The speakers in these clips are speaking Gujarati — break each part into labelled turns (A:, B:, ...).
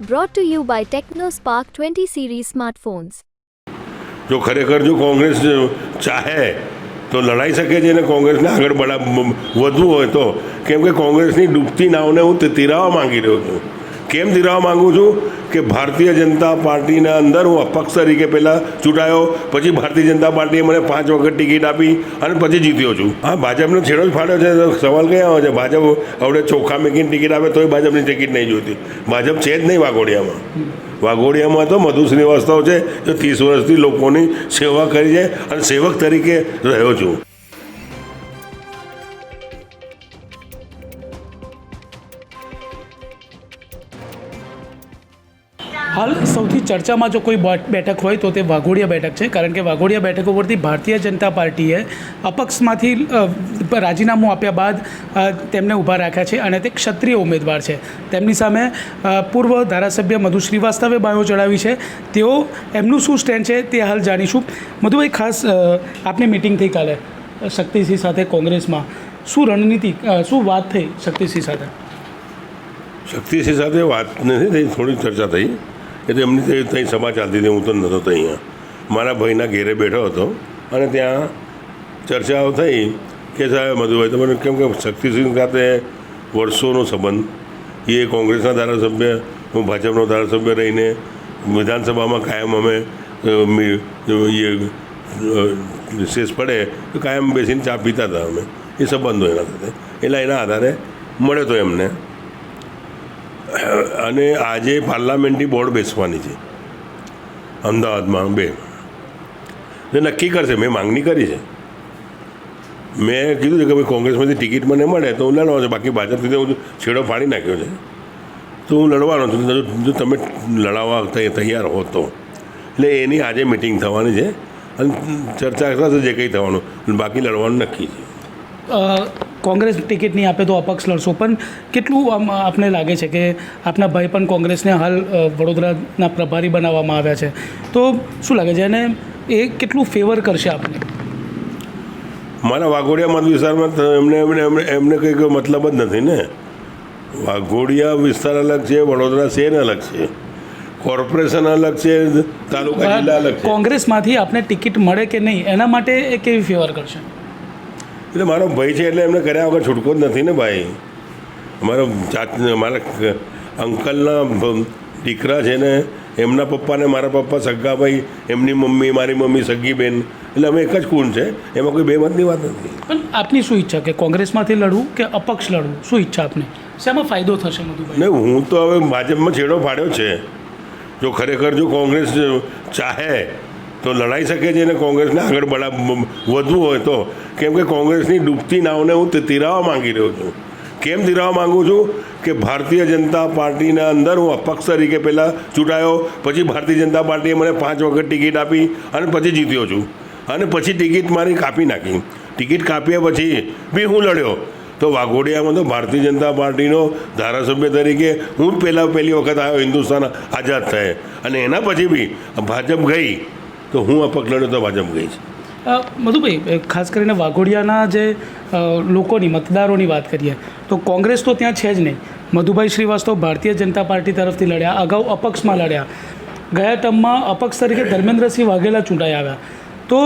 A: Brought to you by TechnoSpark 20 series smartphones.
B: જો ખરેખર જો કોંગ્રેસ ચાહે તો લડાઈ શકે છે અને કોંગ્રેસને આગળ બળા વધવું હોય તો કેમ કે કોંગ્રેસની ડૂબતી નાવને હું તે તિરાવવા માંગી રહ્યો છું કેમ તિરાવવા માંગુ છું કે ભારતીય જનતા પાર્ટીના અંદર હું અપક્ષ તરીકે પહેલાં ચૂંટાયો, પછી ભારતીય જનતા પાર્ટીએ મને પાંચ વખત ટિકિટ આપી અને પછી જીત્યો છું. હા, ભાજપનો છેડો જ ફાડ્યો છે. સવાલ કયા આવે છે? ભાજપ હવે ચોખ્ખા મેકીને ટિકિટ આપે તોય ભાજપની ટિકિટ નહીં જોતી ભાજપ છે જ નહીં વાઘોડિયામાં. વાઘોડિયામાં તો મધુ શ્રીવાસ્તવ છે, જે ત્રીસ વર્ષથી લોકોની સેવા કરી છે અને સેવક તરીકે રહ્યો છું.
C: ચર્ચામાં જો કોઈ બેઠક હોય તો તે વાઘોડિયા બેઠક છે, કારણ કે વાઘોડિયા બેઠક ઉપરથી ભારતીય જનતા પાર્ટીએ અપક્ષમાંથી રાજીનામું આપ્યા બાદ તેમને ઊભા રાખ્યા છે અને તે ક્ષત્રિય ઉમેદવાર છે. તેમની સામે પૂર્વ ધારાસભ્ય મધુ શ્રીવાસ્તવે બાયો ચડાવી છે. તેઓ, એમનું શું સ્ટેન્ડ છે તે હાલ જાણીશું. મધુભાઈ, ખાસ આપની મિટિંગ થઈ કાલે શક્તિસિંહ સાથે કોંગ્રેસમાં. શું રણનીતિ શું વાત થઈ શક્તિસિંહ સાથે?
B: શક્તિસિંહ સાથે વાત નથી થઈ, થોડી ચર્ચા થઈ. એ તો એમની ત્યાં સભા ચાલતી હતી હું તો નહોતો તો અહીંયા. મારા ભાઈના ઘેરે બેઠો હતો અને ત્યાં ચર્ચાઓ થઈ કે સાહેબ મધુભાઈ તમારે કેમ કે શક્તિસિંહ સાથે વર્ષોનો સંબંધ. એ કોંગ્રેસના ધારાસભ્ય હું ભાજપનો ધારાસભ્ય રહીને વિધાનસભામાં કાયમ અમે એ અ, વિશેષ પડે તો કાયમ બેસીને ચા પીતા હતા અમે. એ સંબંધો એના સાથે. એટલે એના આધારે મળ્યો તો એમને. અને આજે પાર્લામેન્ટની બોર્ડ બેસવાની છે. અમદાવાદમાં બે. જે નક્કી કરશે, મેં માંગણી કરી છે. મેં કીધું છે કે ભાઈ કોંગ્રેસમાંથી ટિકિટ મને મળે તો હું લડવાનો છું. બાકી ભાજપથી હું છેડો ફાડી નાખ્યો છે. તો હું લડવાનો છું. જો તમે લડાવવા તૈયાર હો તો. એટલે એની આજે મિટિંગ થવાની છે. અને ચર્ચા થશે જે કંઈ થવાનું. બાકી લડવાનું નક્કી છે.
C: કોંગ્રેસ ટિકિટ નહીં આપે તો અપક્ષ લડશો. પણ કેટલું આમ આપને લાગે છે કે આપના ભાઈ પણ કોંગ્રેસને હાલ વડોદરાના પ્રભારી બનાવવામાં આવ્યા છે? તો શું લાગે છે? અને એ કેટલું ફેવર કરશે આપને?
B: મારા વાઘોડિયા મત વિસ્તારમાં એમને એમને એમને કંઈક મતલબ જ નથી ને. વાઘોડિયા વિસ્તાર અલગ છે વડોદરા શહેર અલગ છે. કોર્પોરેશન અલગ છે તાલુકા જિલ્લા અલગ છે.
C: કોંગ્રેસમાંથી આપને ટિકિટ મળે કે નહીં? એના માટે એ કેવી ફેવર કરશે?
B: એટલે મારો ભાઈ છે એટલે એમને કર્યા વગર છૂટકો જ નથી ને ભાઈ. અમારો જાત મારા અંકલના દીકરા છે ને એમના પપ્પાને મારા પપ્પા સગા ભાઈ એમની મમ્મી મારી મમ્મી સગી બેન એટલે અમે એક જ કુન છે. એમાં કોઈ બે મતની વાત નથી.
C: પણ આપની શું ઈચ્છા? કે કોંગ્રેસમાંથી લડવું કે અપક્ષ લડવું? શું ઈચ્છા આપને? શેમાં ફાયદો થશે મધુભાઈ?
B: ને હું તો હવે ભાજપમાં છેડો ફાડ્યો છે. જો ખરેખર જો કોંગ્રેસ ચાહે તો લડાઈ શકે છે અને કોંગ્રેસને આગળ બળા વધવું હોય તો? કેમ કે કોંગ્રેસની ડૂબતી નાવને હું તિરાવવા માંગી રહ્યો છું. કેમ તિરાવવા માગું છું? કે ભારતીય જનતા પાર્ટીના અંદર હું અપક્ષ તરીકે પહેલાં ચૂંટાયો, પછી ભારતીય જનતા પાર્ટીએ મને પાંચ વખત ટિકિટ આપી અને પછી જીત્યો છું. અને પછી ટિકિટ મારી કાપી નાખી. ટિકિટ કાપ્યા પછી બી હું લડ્યો. તો વાઘોડિયામાં તો ભારતીય જનતા પાર્ટીનો ધારાસભ્ય તરીકે હું પહેલાં પહેલી વખત આવ્યો હિન્દુસ્તાન આઝાદ થયે. અને એના પછી બી ભાજપ ગઈ. તો હું અપક્ષ લડ્યો તો ભાજપ ગઈ છે.
C: મધુભાઈ ખાસ કરીને વાઘોડિયાના જે લોકોની મતદારોની વાત કરીએ તો કોંગ્રેસ તો ત્યાં છે જ નહીં. મધુભાઈ શ્રીવાસ્તવ ભારતીય જનતા પાર્ટી તરફથી લડ્યા અગાઉ અપક્ષમાં લડ્યા. ગયા ટર્મમાં અપક્ષ તરીકે ધર્મેન્દ્રસિંહ વાઘેલા ચૂંટાઈ આવ્યા. તો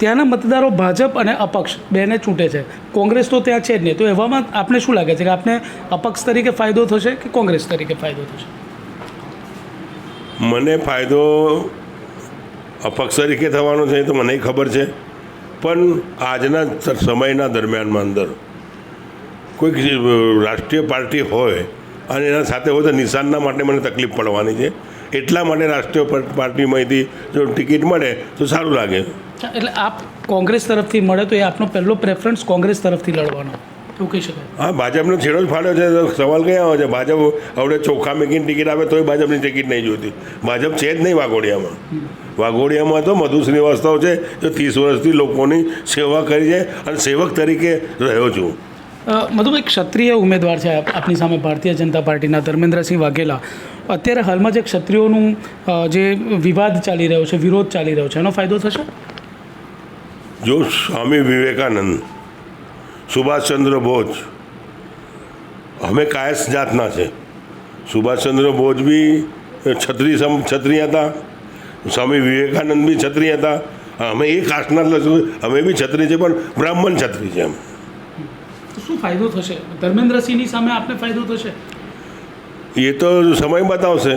C: ત્યાંના મતદારો ભાજપ અને અપક્ષ બેને ચૂંટે છે. કોંગ્રેસ તો ત્યાં છે જ નહીં. તો એવામાં આપને શું લાગે છે કે આપને અપક્ષ તરીકે ફાયદો થશે કે કોંગ્રેસ તરીકે ફાયદો થશે?
B: મને ફાયદો અપક્ષ તરીકે થવાનો છે, એ તો મને ખબર છે. પણ આજના સમયના દરમિયાનમાં અંદર કોઈક રાષ્ટ્રીય પાર્ટી હોય અને એના સાથે હોય તો નિશાનના માટે મને તકલીફ પડવાની છે. એટલા માટે રાષ્ટ્રીય પાર્ટીમાંથી જો ટિકિટ મળે તો સારું લાગે.
C: એટલે આપ કોંગ્રેસ તરફથી મળે તો એ આપનો પહેલો પ્રેફરન્સ કોંગ્રેસ તરફથી લડવાનો. એવું કહી શકાય.
B: હા ભાજપનો છેડો જ ફાડ્યો છે. તો સવાલ કયા આવે છે? ભાજપ હવે ચોખ્ખા મેકીને ટિકિટ આપે તોય ભાજપની ટિકિટ નહીં જોતી. ભાજપ છે જ નહીં વાઘોડિયામાં. વાઘોડિયામાં તો મધુ શ્રીવાસ્તવ છે જે ત્રીસ વર્ષથી લોકોની સેવા કરી છે અને સેવક તરીકે રહ્યો છું.
C: મધુભાઈ ક્ષત્રિય ઉમેદવાર છે આપની સામે ભારતીય જનતા પાર્ટીના ધર્મેન્દ્રસિંહ વાઘેલા. અત્યારે હાલમાં જે ક્ષત્રિયોનું જે વિવાદ ચાલી રહ્યો છે વિરોધ ચાલી રહ્યો છે એનો ફાયદો થશે?
B: જો સ્વામી વિવેકાનંદ સુભાષચંદ્ર બોઝ. અમે કાયસ જાતના છે. સુભાષચંદ્ર બોઝ બી છત્રી સમ છત્રી હતા. સ્વામી વિવેકાનંદ બી છત્રી હતા. અમે એ કાસ્ટના અમે બી છત્રી છે પણ બ્રાહ્મણ છત્રી છે એમ.
C: શું ફાયદો થશે? ધર્મેન્દ્રસિંહની સામે આપને ફાયદો થશે?
B: એ તો સમય બતાવશે.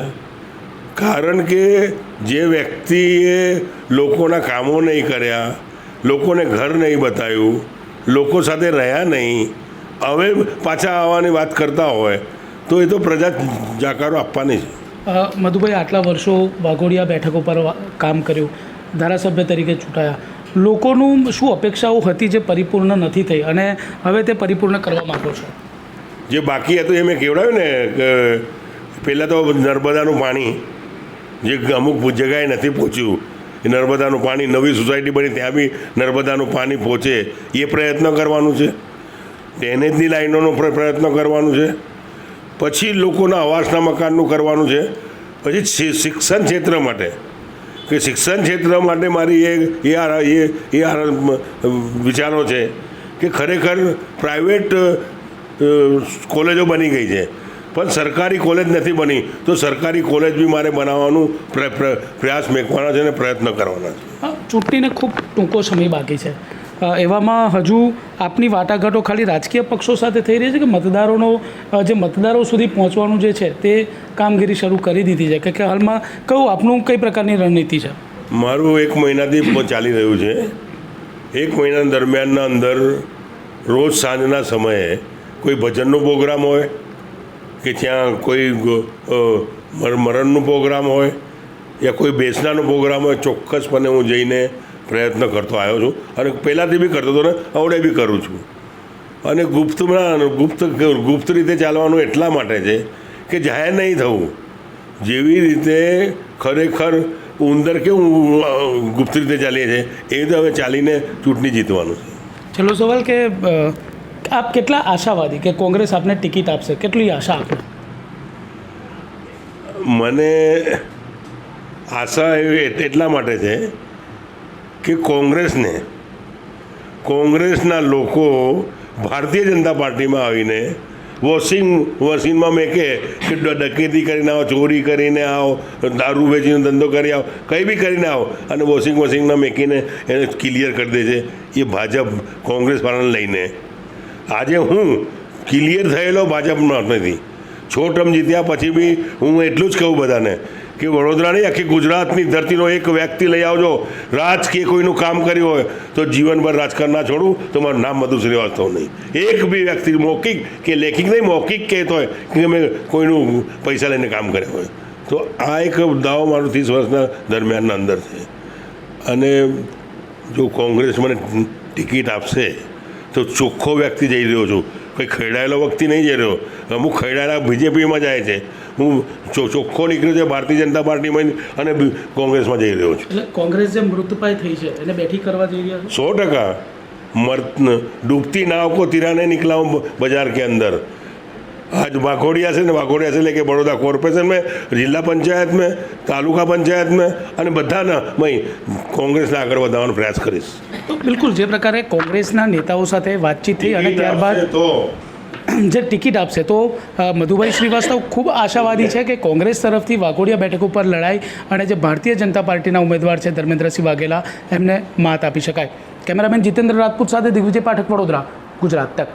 B: કારણ કે જે વ્યક્તિએ લોકોના કામો નહીં કર્યા લોકોને ઘર નહીં બતાવ્યું લોકો સાથે રહ્યા નહીં. હવે પાછા આવવાની વાત કરતા હોય તો એ તો પ્રજા જાકારો આપવાની છે
C: મધુભાઈ આટલા વર્ષો વાઘોડિયા બેઠક ઉપર કામ કર્યું ધારાસભ્ય તરીકે ચૂંટાયા. લોકોનું શું અપેક્ષાઓ હતી જે પરિપૂર્ણ નથી થઈ? અને હવે તે પરિપૂર્ણ કરવા માગો છો?
B: જે બાકી હતું એ મેં કેવડાવ્યું ને કે પહેલાં તો નર્મદાનું પાણી જે અમુક જગ્યાએ નથી પહોંચ્યું નર્મદાનું પાણી નવી સોસાયટી બની ત્યાં બી નર્મદાનું પાણી પહોંચે. એ પ્રયત્ન કરવાનું છે. ડેનેજની લાઈનોનો પ્ર- પ્રયત્ન કરવાનું છે. પછી લોકોના આવાસના મકાનનું કરવાનું છે. પછી શિક્ષણ ક્ષેત્ર માટે. કે શિક્ષણ ક્ષેત્ર માટે મારી એ એ એ એ વિચારો છે કે ખરેખર પ્રાઇવેટ કોલેજો બની ગઈ છે. પણ સરકારી કોલેજ નથી બની તો સરકારી કોલેજ બી મારે બનાવવાનું પ્ર- પ્ર- પ્રયાસ મેકવાના છે અને પ્રયત્ન કરવાના છે.
C: ચૂંટણીને ખૂબ ટૂંકો સમય બાકી છે. એવામાં હજુ આપની વાટાઘાટો ખાલી રાજકીય પક્ષો સાથે થઈ રહી છે કે મતદારોનો જે મતદારો સુધી પહોંચવાનું જે છે તે કામગીરી શરૂ કરી દીધી છે? કે કે હાલમાં કયું આપનું કઈ પ્રકારની રણનીતિ છે?
B: મારું એક મહિનાથી ચાલી રહ્યું છે. એક મહિના દરમિયાનના અંદર રોજ સાંજના સમયે કોઈ ભજનનો પ્રોગ્રામ હોય કે ત્યાં કોઈ મરણનો પ્રોગ્રામ હોય યા કોઈ બેસનાનો પ્રોગ્રામ હોય, ચોક્કસપણે હું જઈને પ્રયત્ન કરતો આવ્યો છું. અને પહેલાંથી બી કરતો હતો ને હવે બી કરું છું. અને ગુપ્તમાં ગુપ્ત ગુપ્ત રીતે ચાલવાનું એટલા માટે છે કે જાહેર નહીં થવું. જેવી રીતે ખરેખર ઉંદર કેવું ગુપ્ત રીતે ચાલીએ છે, એ રીતે હવે ચાલીને ચૂંટણી જીતવાનું છે.
C: છેલ્લો સવાલ કે આપ કેટલા આશાવાદી કે કોંગ્રેસ આપને ટિકિટ આપશે? કેટલી આશા આપો?
B: મને આશા એવી એટલા માટે છે કે કોંગ્રેસને, કોંગ્રેસના લોકો ભારતીય જનતા પાર્ટીમાં આવીને વોશિંગ મશીનમાં મેં કે કે ડકેતી કરીને આવો, ચોરી કરીને આવો, દારૂ વેચીને ધંધો કરી આવો, કંઈ બી કરીને આવો, અને વોશિંગ મશીનમાં મેકીને એને ક્લિયર કરી દે છે, એ ભાજપ કોંગ્રેસ વાળાને લઈને. આજે હું ક્લિયર થયેલો ભાજપમાં નથી છ ટર્મ જીત્યા પછી બી હું એટલું જ કહું બધાને કે વડોદરાની આખી ગુજરાતની ધરતીનો એક વ્યક્તિ લઈ આવજો. રાજકીય કોઈનું કામ કર્યું હોય તો જીવનભર રાજકારણ ના છોડું, તો મારું નામ મધુ શ્રીવાસ્તવ નહીં. એક બી વ્યક્તિ મૌખિક કે લેખિક નહીં, મૌખિક કહેતો હોય કે મેં કોઈનું પૈસા લઈને કામ કર્યા હોય. તો આ એક દાવો મારો ત્રીસ વર્ષના દરમિયાનના અંદર છે. અને જો કોંગ્રેસ મને ટિકિટ આપશે તો ચોખ્ખો વ્યક્તિ જઈ રહ્યો છું. કંઈ ખરડાયેલો વ્યક્તિ નહીં જઈ રહ્યો. અમુક ખેડાયેલા બીજેપીમાં જાય છે. હું ચોખ્ખો નીકળ્યો છે ભારતીય જનતા પાર્ટીમાં અને કોંગ્રેસમાં જઈ રહ્યો છું.
C: એટલે કોંગ્રેસ જે મૃતપાય થઈ છે એને બેઠી કરવા જઈ રહ્યા
B: સો ટકા. મર્ત ડૂબતી નાવકો તીરાને તિરાને બજાર કે અંદર. आज वाघोड़िया से ने वाघोड़िया से लेके बड़ौदा कॉरपोरेशन में जिला पंचायत में तालुका पंचायत में અને બધાના મય કોંગ્રેસને આગળ વધારવાનો પ્રયાસ કરીશ
C: તો બિલકુલ જે પ્રકારે કોંગ્રેસના નેતાઓ સાથે વાતચીત થઈ અને ત્યારબાદ
B: તો
C: જે ટિકિટ આપશે તો અ, મધુભાઈ શ્રીવાસ્તવ ખૂબ આશાવાદી છે કે કોંગ્રેસ તરફથી વાઘોડિયા બેઠક ઉપર લડાઈ અને જે ભારતીય જનતા પાર્ટીના ઉમેદવાર છે ધર્મેન્દ્રસિંહ વાઘેલા એમને માત આપી શકાય કેમેરામેન જીતેન્દ્ર રાજપૂત સાથે દિગ્વિજય પાઠક વડોદરા ગુજરાત તક